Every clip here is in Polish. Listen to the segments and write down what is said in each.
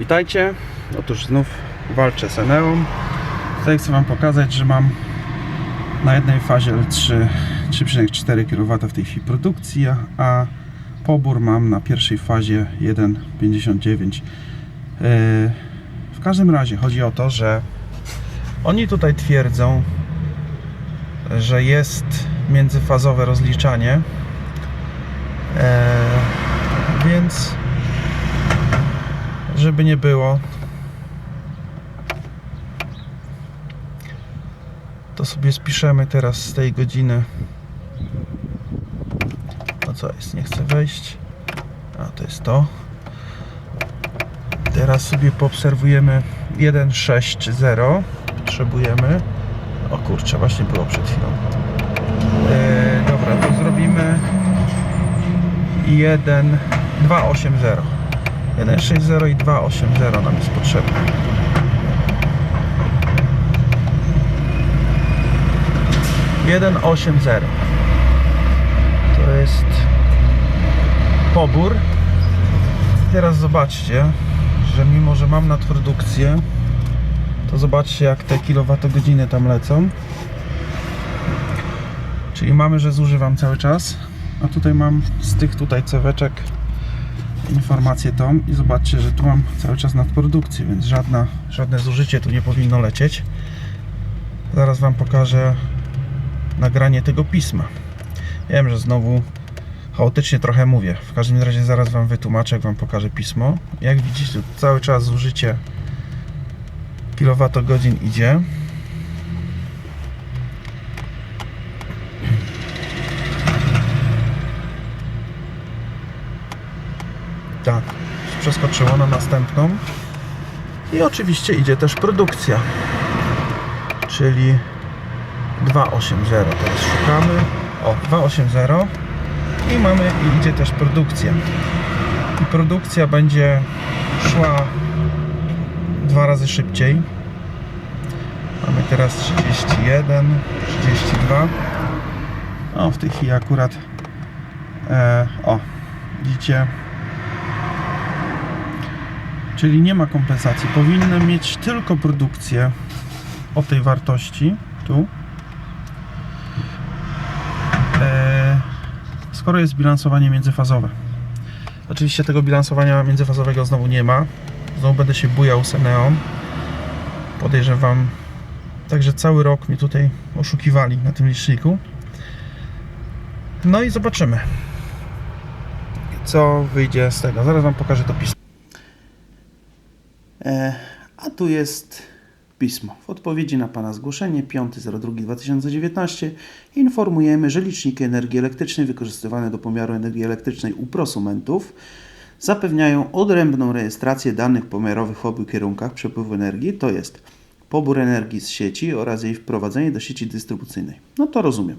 Witajcie. Otóż znów walczę z Eneą. Tutaj chcę Wam pokazać, że mam na jednej fazie L3 3,4 kW w tej chwili produkcji, a pobór mam na pierwszej fazie 1,59. Yy, W każdym razie chodzi o to, że oni tutaj twierdzą, że jest międzyfazowe rozliczanie. E, więc żeby nie było. To sobie spiszemy teraz z tej godziny. No co jest, nie chcę wejść? A to jest to. Teraz sobie poobserwujemy 1.6.0 potrzebujemy. O kurczę, właśnie było przed chwilą. E, dobra, to zrobimy 1 280 160 i 280 nam jest potrzebne. Jeden osiem zero. To jest pobór. Teraz zobaczcie, że mimo, że mam nadprodukcję, to zobaczcie jak te kilowatogodziny tam lecą. Czyli mamy, że zużywam cały czas. A tutaj mam z tych tutaj ceweczek informację tą i zobaczcie, że tu mam cały czas nadprodukcję, więc żadna, żadne zużycie tu nie powinno lecieć. Zaraz Wam pokażę nagranie tego pisma. Wiem, że znowu chaotycznie trochę mówię. W każdym razie zaraz Wam wytłumaczę, jak Wam pokażę pismo. Jak widzicie, cały czas zużycie kilowatogodzin idzie. Tak, przeskoczyło na następną. I oczywiście idzie też produkcja. Czyli 280. Teraz szukamy. O, 280. I mamy, i idzie też produkcja. I produkcja będzie szła dwa razy szybciej. Mamy teraz 31, 32. O, w tej chwili akurat. E, o, widzicie, Czyli nie ma kompensacji. Powinny mieć tylko produkcję o tej wartości tu. E, skoro jest bilansowanie międzyfazowe. Oczywiście tego bilansowania międzyfazowego znowu nie ma. Znowu będę się bujał z Eneą. Podejrzewam. Także cały rok mi tutaj oszukiwali na tym liczniku. No i zobaczymy, co wyjdzie z tego. Zaraz Wam pokażę to pismo. E, a tu jest pismo. W odpowiedzi na Pana zgłoszenie 5.02.2019 informujemy, że liczniki energii elektrycznej wykorzystywane do pomiaru energii elektrycznej u prosumentów zapewniają odrębną rejestrację danych pomiarowych w obu kierunkach przepływu energii, to jest pobór energii z sieci oraz jej wprowadzenie do sieci dystrybucyjnej. No to rozumiem.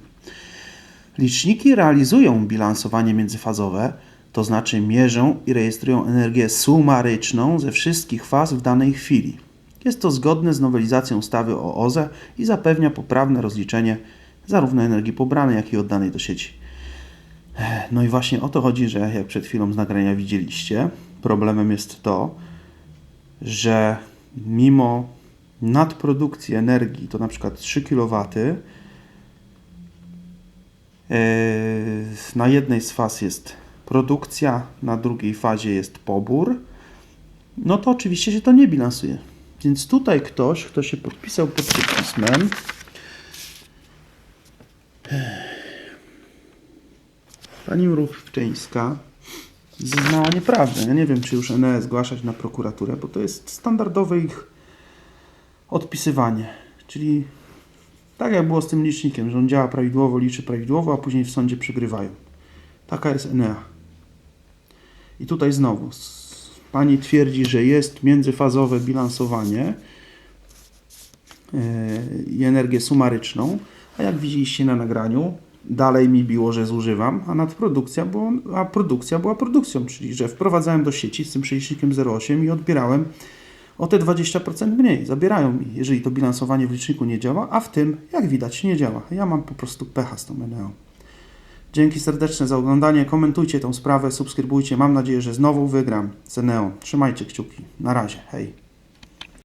Liczniki realizują bilansowanie międzyfazowe, to znaczy mierzą i rejestrują energię sumaryczną ze wszystkich faz w danej chwili. Jest to zgodne z nowelizacją ustawy o OZE i zapewnia poprawne rozliczenie zarówno energii pobranej, jak i oddanej do sieci. No i właśnie o to chodzi, że jak przed chwilą z nagrania widzieliście, problemem jest to, że mimo nadprodukcji energii, to na przykład 3 kW, Yy, na jednej z faz jest produkcja, na drugiej fazie jest pobór, no to oczywiście się to nie bilansuje. Więc tutaj ktoś, kto się podpisał pod tym pismem, pani Mrówczyńska zeznała nieprawdę. Ja nie wiem, czy już NE zgłaszać na prokuraturę, bo to jest standardowe ich odpisywanie. Czyli tak jak było z tym licznikiem, że on działa prawidłowo, liczy prawidłowo, a później w sądzie przegrywają. Taka jest Enea. I tutaj znowu pani twierdzi, że jest międzyfazowe bilansowanie yy, i energię sumaryczną, a jak widzieliście na nagraniu, dalej mi biło, że zużywam, a nadprodukcja była, a produkcja była produkcją, czyli że wprowadzałem do sieci z tym przelicznikiem 0,8 i odbierałem o te 20% mniej. Zabierają mi, jeżeli to bilansowanie w liczniku nie działa, a w tym, jak widać, nie działa. Ja mam po prostu pecha z tą Eneą. Dzięki serdeczne za oglądanie. Komentujcie tą sprawę, subskrybujcie. Mam nadzieję, że znowu wygram Ceneo. Trzymajcie kciuki. Na razie. Hej.